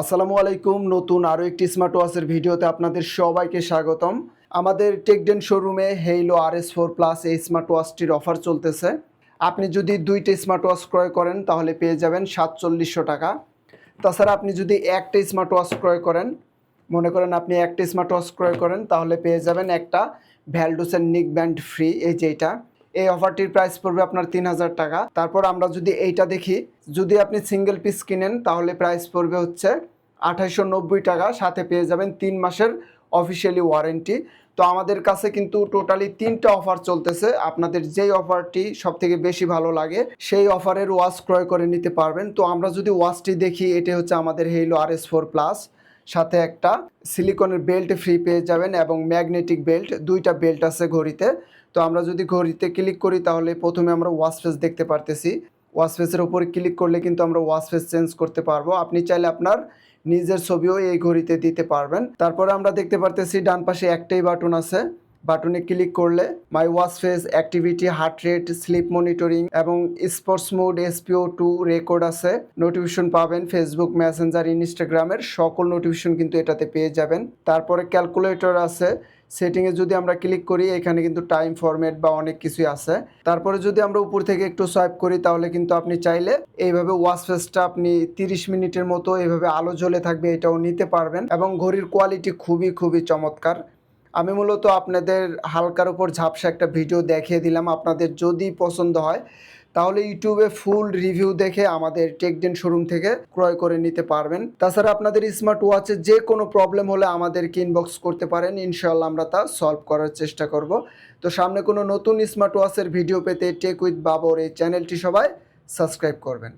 আসসালামু আলাইকুম। নতুন আরও একটি স্মার্ট ওয়াচের ভিডিওতে আপনাদের সবাইকে স্বাগতম। আমাদের টেকডেন শোরুমে Haylou R S four plus এই স্মার্ট ওয়াচটির অফার চলতেছে। আপনি যদি দুইটা স্মার্ট ওয়াচ ক্রয় করেন, তাহলে পেয়ে যাবেন সাতচল্লিশশো টাকা। তাছাড়া আপনি যদি একটা স্মার্ট ওয়াচ ক্রয় করেন, মনে করেন আপনি একটা স্মার্ট ওয়াচ ক্রয় করেন, তাহলে পেয়ে যাবেন একটা ভ্যালডোসের নিক ব্যান্ড ফ্রি এই যেটা এই অফারটির প্রাইস পড়বে আপনার তিন হাজার টাকা। তারপর আমরা যদি এইটা দেখি, যদি আপনি সিঙ্গেল পিস কিনেন, তাহলে প্রাইস পড়বে হচ্ছে আঠাইশো নব্বই টাকা। সাথে পেয়ে যাবেন তিন মাসের অফিসিয়ালি ওয়ারেন্টি তো আমাদের কাছে কিন্তু টোটালি তিনটা অফার চলতেছে। আপনাদের যেই অফারটি সব থেকে বেশি ভালো লাগে, সেই অফারের ওয়াচ ক্রয় করে নিতে পারবেন। তো আমরা যদি ওয়াচটি দেখি, এটি হচ্ছে আমাদের Haylou R S four plus সাথে একটা সিলিকনের বেল্ট ফ্রি পেয়ে যাবেন এবং ম্যাগনেটিক বেল্ট, দুইটা বেল্ট আছে ঘড়িতে। তো আমরা যদি ঘড়িতে ক্লিক করি তাহলে প্রথমে আমরা ওয়াশ ফেস দেখতে পারতেছি। ওয়াশ ফেসের উপরে ক্লিক করলে কিন্তু আমরা ওয়াশ ফেস চেঞ্জ করতে পারব। আপনি চাইলে আপনার নিজের ছবিও এই ঘড়িতে দিতে পারবেন। তারপরে আমরা দেখতে পারতেছি ডান পাশে একটাই বাটন আছে। বাটনে ক্লিক করলে my watch face activity heart rate sleep monitoring এবং sports mode SpO two record আছে। নোটিফিকেশন পাবেন ফেসবুক মেসেঞ্জার ইনস্টাগ্রামের সকল নোটিফিকেশন কিন্তু এটাতে পেয়ে যাবেন। তারপরে ক্যালকুলেটর আছে। সেটিংয়ে যদি আমরা ক্লিক করি, এখানে কিন্তু টাইম ফরম্যাট বা অনেক কিছুই আছে। তারপরে যদি আমরা উপর থেকে একটু সোয়াইপ করি, তাহলে কিন্তু আপনি চাইলে এইভাবে ওয়াচ ফেসটা আপনি তিরিশ মিনিটের মতো এইভাবে আলো জ্বলে থাকবে এটাও নিতে পারবেন এবং ঘড়ির কোয়ালিটি খুবই খুবই চমৎকার। আমি মূলত আপনাদের হালকার উপর ঝাপসা একটা ভিডিও দেখিয়ে দিলাম। আপনাদের যদি পছন্দ হয়, তাহলে ইউটিউবে ফুল রিভিউ দেখে আমাদের টেকডেন শোরুম থেকে ক্রয় করে নিতে পারবেন। তাছাড়া আপনাদের স্মার্ট ওয়াচে যে কোনো প্রবলেম হলে আমাদেরকে ইনবক্স করতে পারেন। ইনশাল্লাহ আমরা তা সলভ করার চেষ্টা করব। তো সামনে কোনো নতুন স্মার্ট ওয়াচের ভিডিও পেতে টেক উইথ বাবর এই চ্যানেলটি সবাই সাবস্ক্রাইব করবেন।